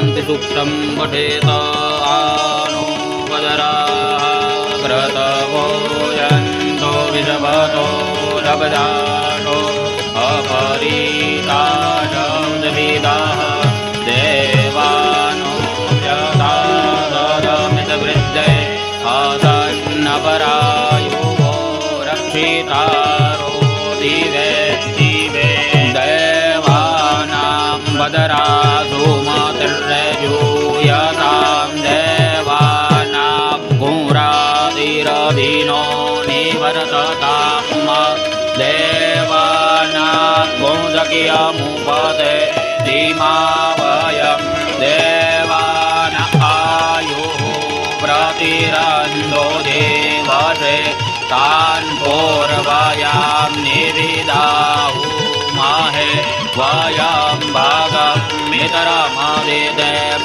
શાંતિ સૂક્ષ્મ પઠેત આનો વજરા ગ્રત ભોજંતો વિષભતો રબદાટો અપરીતાટમ જવિદાહ દેવાનો વ્યતાદમિત વૃદ્ધે આસન્નપરાયુવો રક્ષિતા देवानां वदरासु मातृजूयतां देवानां पुरादिरधिनो निवर्ततां देवानां गुंसकियमुपते धीमावयं देवान आयुः प्रतिरन्धो देवसे तान् पूर्वयां निविदाहुमाहे वयं भागं मितरमदिते